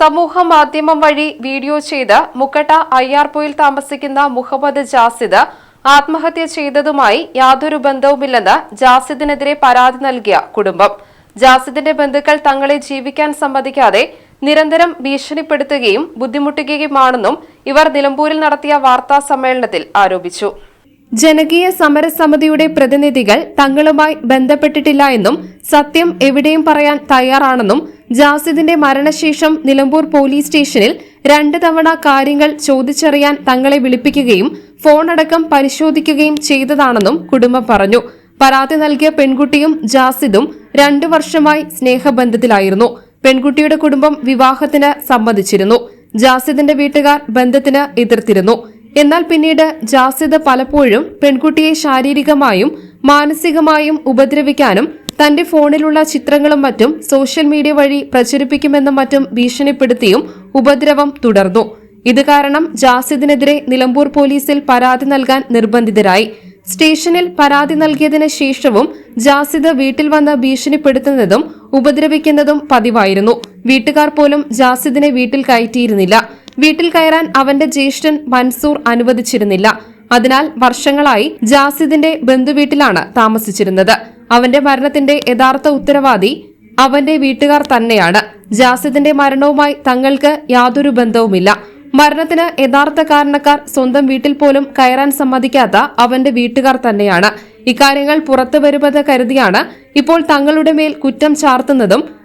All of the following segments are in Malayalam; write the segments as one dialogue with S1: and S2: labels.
S1: സമൂഹ മാധ്യമം വഴി വീഡിയോ ചെയ്ത് മുക്കട്ട അയ്യാർപ്പൂയിൽ താമസിക്കുന്ന മുഹമ്മദ് ജാസിദ് ആത്മഹത്യ ചെയ്തതുമായി യാതൊരു ബന്ധവുമില്ലെന്ന് ജാസിദിനെതിരെ പരാതി നൽകിയ കുടുംബം. ജാസിദിന്റെ ബന്ധുക്കൾ തങ്ങളെ ജീവിക്കാൻ സമ്മതിക്കാതെ നിരന്തരം ഭീഷണിപ്പെടുത്തുകയും ബുദ്ധിമുട്ടുകയുമാണെന്നും ഇവർ നിലമ്പൂരിൽ നടത്തിയ വാർത്താ സമ്മേളനത്തിൽ ആരോപിച്ചു. ജനകീയ സമരസമിതിയുടെ പ്രതിനിധികൾ തങ്ങളുമായി ബന്ധപ്പെട്ടിട്ടില്ല എന്നും സത്യം എവിടെയും പറയാൻ തയ്യാറാണെന്നും ജാസിദിന്റെ മരണശേഷം നിലമ്പൂർ പോലീസ് സ്റ്റേഷനിൽ രണ്ട് തവണ കാര്യങ്ങൾ ചോദിച്ചറിയാൻ തങ്ങളെ വിളിപ്പിക്കുകയും ഫോണടക്കം പരിശോധിക്കുകയും ചെയ്തതാണെന്നും കുടുംബം പറഞ്ഞു. പരാതി നൽകിയ പെൺകുട്ടിയും ജാസിദും രണ്ടു വർഷമായി സ്നേഹബന്ധത്തിലായിരുന്നു. പെൺകുട്ടിയുടെ കുടുംബം വിവാഹത്തിന് സമ്മതിച്ചിരുന്നു. ജാസിദിന്റെ വീട്ടുകാർ ബന്ധത്തിന് എതിർത്തിരുന്നു. എന്നാൽ പിന്നീട് ജാസിദ് പലപ്പോഴും പെൺകുട്ടിയെ ശാരീരികമായും മാനസികമായും ഉപദ്രവിക്കാനും തന്റെ ഫോണിലുള്ള ചിത്രങ്ങളും മറ്റും സോഷ്യൽ മീഡിയ വഴി പ്രചരിപ്പിക്കുമെന്നും മറ്റും ഭീഷണിപ്പെടുത്തിയും ഉപദ്രവം തുടർന്നു. ഇത് കാരണം ജാസിദിനെതിരെ നിലമ്പൂർ പോലീസിൽ പരാതി നൽകാൻ നിർബന്ധിതരായി. സ്റ്റേഷനിൽ പരാതി നൽകിയതിനു ശേഷവും ജാസിദ് വീട്ടിൽ വന്ന് ഭീഷണിപ്പെടുത്തുന്നതും ഉപദ്രവിക്കുന്നതും പതിവായിരുന്നു. വീട്ടുകാർ പോലും ജാസിദിനെ വീട്ടിൽ കയറ്റിയിരുന്നില്ല. വീട്ടിൽ കയറാൻ അവന്റെ ജ്യേഷ്ഠൻ മൻസൂർ അനുവദിച്ചിരുന്നില്ല. അതിനാൽ വർഷങ്ങളായി ജാസിദിന്റെ ബന്ധുവീട്ടിലാണ് താമസിച്ചിരുന്നത്. അവന്റെ മരണത്തിന്റെ യഥാർത്ഥ ഉത്തരവാദി അവന്റെ വീട്ടുകാർ തന്നെയാണ്. ജാസിദിന്റെ മരണവുമായി തങ്ങൾക്ക് യാതൊരു ബന്ധവുമില്ല. മരണത്തിന് യഥാർത്ഥ കാരണക്കാർ സ്വന്തം വീട്ടിൽ പോലും കയറാൻ സമ്മതിക്കാത്ത അവന്റെ വീട്ടുകാർ തന്നെയാണ്. ഇക്കാര്യങ്ങൾ പുറത്തു വരുമെന്ന് കരുതിയാണ് ഇപ്പോൾ തങ്ങളുടെ മേൽ കുറ്റം ചാർത്തുന്നതും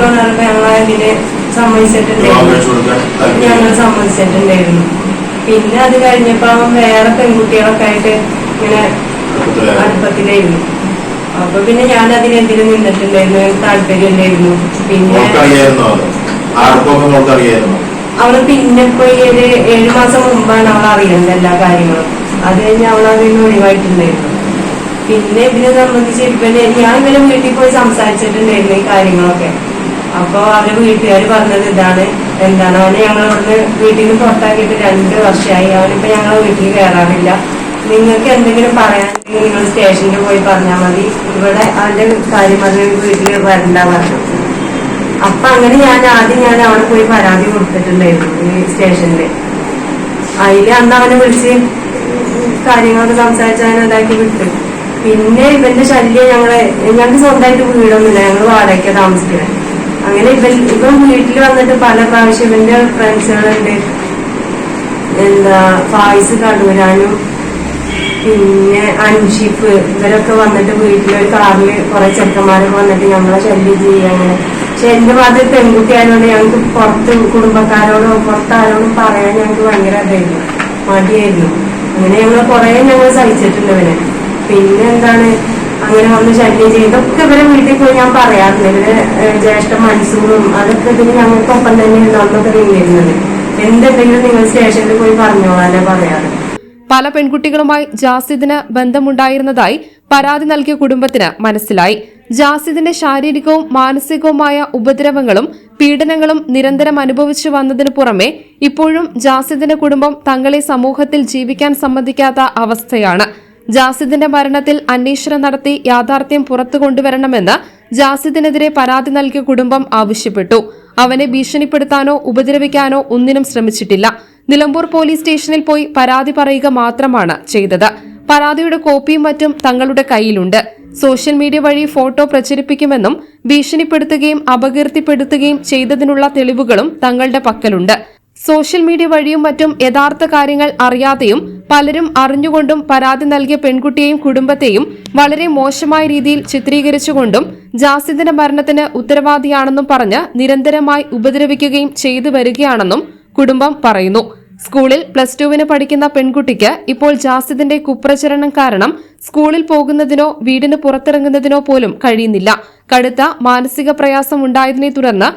S2: പറയുമ്പോൾ ഞങ്ങൾ അതിന് സമ്മതിച്ചിട്ടുണ്ടായിരുന്നു. ഞങ്ങൾ സമ്മതിച്ചിട്ടുണ്ടായിരുന്നു. പിന്നെ അത് കഴിഞ്ഞപ്പോ അവൻ വേറെ പെൺകുട്ടികളൊക്കെ ആയിട്ട് ഇങ്ങനെ അടുപ്പത്തിലായിരുന്നു. അപ്പൊ പിന്നെ ഞാൻ അതിനെതിരെ നിന്നിട്ടുണ്ടായിരുന്നു. എനിക്ക് താല്പര്യമില്ലായിരുന്നു പിന്നെ അവൾ പിന്നെ ഇപ്പൊ ഈ ഒരു ഏഴു മാസം മുമ്പാണ് അവൾ അറിയുന്നത് എല്ലാ കാര്യങ്ങളും. അത് കഴിഞ്ഞ് അവൾ അതിൽ നിന്ന് ഒഴിവായിട്ടുണ്ടായിരുന്നു. പിന്നെ ഇതിനെ സംബന്ധിച്ച് ഇവന് ഞാൻ ഇവരെ വീട്ടിൽ പോയി സംസാരിച്ചിട്ടുണ്ടായിരുന്നു ഈ കാര്യങ്ങളൊക്കെ. അപ്പൊ അവരെ വീട്ടുകാർ പറഞ്ഞത് ഇതാണ്. എന്താണ്? അവനെ ഞങ്ങൾ ഇവിടുന്ന് വീട്ടിൽ നിന്ന് പുറത്താക്കിയിട്ട് രണ്ട് വർഷമായി. അവനിപ്പോ ഞങ്ങളെ വീട്ടിൽ കയറാറില്ല നിങ്ങൾക്ക് എന്തെങ്കിലും പറയാനുണ്ടെങ്കിൽ നിങ്ങൾ സ്റ്റേഷനിൽ പോയി പറഞ്ഞാൽ മതി. ഇവിടെ അവന്റെ കാര്യം പറഞ്ഞ് വീട്ടിൽ വരണ്ട പറഞ്ഞു. അപ്പൊ അങ്ങനെ ഞാൻ ആദ്യം ഞാൻ അവിടെ പോയി പരാതി കൊടുത്തിട്ടുണ്ടായിരുന്നു ഈ സ്റ്റേഷനിൽ. അതിൽ അന്ന് അവനെ വിളിച്ച് കാര്യങ്ങളൊക്കെ സംസാരിച്ച് അവനെ ഇതാക്കി വിട്ടു. പിന്നെ ഇവന്റെ ശല്യം ഞങ്ങളെ ഞങ്ങൾക്ക് സ്വന്തമായിട്ട് വീടൊന്നുമില്ല. ഞങ്ങൾ വാടകയ്ക്ക് താമസിക്കുന്നത് അങ്ങനെ ഇവൻ ഇവൻ വീട്ടിൽ വന്നിട്ട് പല പ്രാവശ്യം ഇവന്റെ ഫ്രണ്ട്സുകളുണ്ട് എന്താ ഫായിസ് കടൂരാനും പിന്നെ അൻഷിഫ് ഇവരൊക്കെ വന്നിട്ട് വീട്ടിലൊരു കാറിൽ കുറെ ചെറുക്കന്മാരൊക്കെ വന്നിട്ട് ഞങ്ങളെ ശല്യം ചെയ്യുക അങ്ങനെ. പക്ഷെ എന്റെ ഭാഗത്ത് പെൺകുട്ടി ആയതുകൊണ്ട് ഞങ്ങൾക്ക് പുറത്ത് കുടുംബക്കാരോടോ പുറത്താരോടും പറയാൻ ഞങ്ങൾക്ക് ഭയങ്കര ഇതായിരുന്നു. മടിയായിരുന്നു. അങ്ങനെ ഞങ്ങൾ കുറെ ഞങ്ങൾ സഹിച്ചിട്ടുണ്ട് അവനെ പിന്നെ എന്താണ്? അങ്ങനെ വന്ന് ശല്യം ചെയ്തൊക്കെ ഇവരെ വീട്ടിൽ പോയി ഞാൻ പറയാറുണ്ട് ഇവരെ ജ്യേഷ്ഠ മൻസൂറും അതൊക്കെ ഇതിന് ഞങ്ങൾക്കൊപ്പം തന്നെ ഉണ്ടാവുന്നൊക്കെ നിന്നിരുന്നത് എന്തെങ്കിലും നിങ്ങൾ സ്റ്റേഷനിൽ പോയി പറഞ്ഞോളാനേ പറയാറ്.
S1: പല പെൺകുട്ടികളുമായി ജാസിദിന് ബന്ധമുണ്ടായിരുന്നതായി പരാതി നൽകിയ കുടുംബത്തിന് മനസ്സിലായി. ജാസിദിന്റെ ശാരീരികവും മാനസികവുമായ ഉപദ്രവങ്ങളും പീഡനങ്ങളും നിരന്തരം അനുഭവിച്ചു വന്നതിനു പുറമെ ഇപ്പോഴും ജാസിദിന്റെ കുടുംബം തങ്ങളെ സമൂഹത്തിൽ ജീവിക്കാൻ സമ്മതിക്കാത്ത അവസ്ഥയാണ്. ജാസിദിന്റെ മരണത്തിൽ അന്വേഷണം നടത്തി യാഥാർത്ഥ്യം പുറത്തു കൊണ്ടുവരണമെന്ന് ജാസിദിനെതിരെ പരാതി നൽകിയ കുടുംബം ആവശ്യപ്പെട്ടു. അവനെ ഭീഷണിപ്പെടുത്താനോ ഉപദ്രവിക്കാനോ ഒന്നിനും ശ്രമിച്ചിട്ടില്ല. നിലമ്പൂർ പോലീസ് സ്റ്റേഷനിൽ പോയി പരാതി പറയുക മാത്രമാണ് ചെയ്തത്. പരാതിയുടെ കോപ്പിയും മറ്റും തങ്ങളുടെ കയ്യിലുണ്ട്. സോഷ്യൽ മീഡിയ വഴി ഫോട്ടോ പ്രചരിപ്പിക്കുമെന്നും ഭീഷണിപ്പെടുത്തുകയും അപകീർത്തിപ്പെടുത്തുകയും ചെയ്തതിനുള്ള തെളിവുകളും തങ്ങളുടെ പക്കലുണ്ട്. സോഷ്യൽ മീഡിയ വഴിയും മറ്റും യഥാർത്ഥ കാര്യങ്ങൾ അറിയാതെയും പലരും അറിഞ്ഞുകൊണ്ടും പരാതി നൽകിയ പെൺകുട്ടിയെയും കുടുംബത്തെയും വളരെ മോശമായ രീതിയിൽ ചിത്രീകരിച്ചുകൊണ്ടും ജാസിദിന്റെ മരണത്തിന് ഉത്തരവാദിയാണെന്നും പറഞ്ഞ് നിരന്തരമായി ഉപദ്രവിക്കുകയും ചെയ്തു വരികയാണെന്നും കുടുംബം പറയുന്നു. സ്കൂളിൽ പ്ലസ് ടുവിന് പഠിക്കുന്ന പെൺകുട്ടിക്ക് ഇപ്പോൾ ജാസിദിന്റെ കുപ്രചരണം കാരണം സ്കൂളിൽ പോകുന്നതിനോ വീടിന് പുറത്തിറങ്ങുന്നതിനോ പോലും കഴിയുന്നില്ല. കടുത്ത മാനസിക പ്രയാസം ഉണ്ടായതിനെ തുടർന്ന്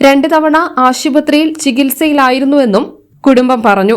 S1: രണ്ട് തവണ ആശുപത്രിയിൽ ചികിത്സയിലായിരുന്നുവെന്നും കുടുംബം പറഞ്ഞു.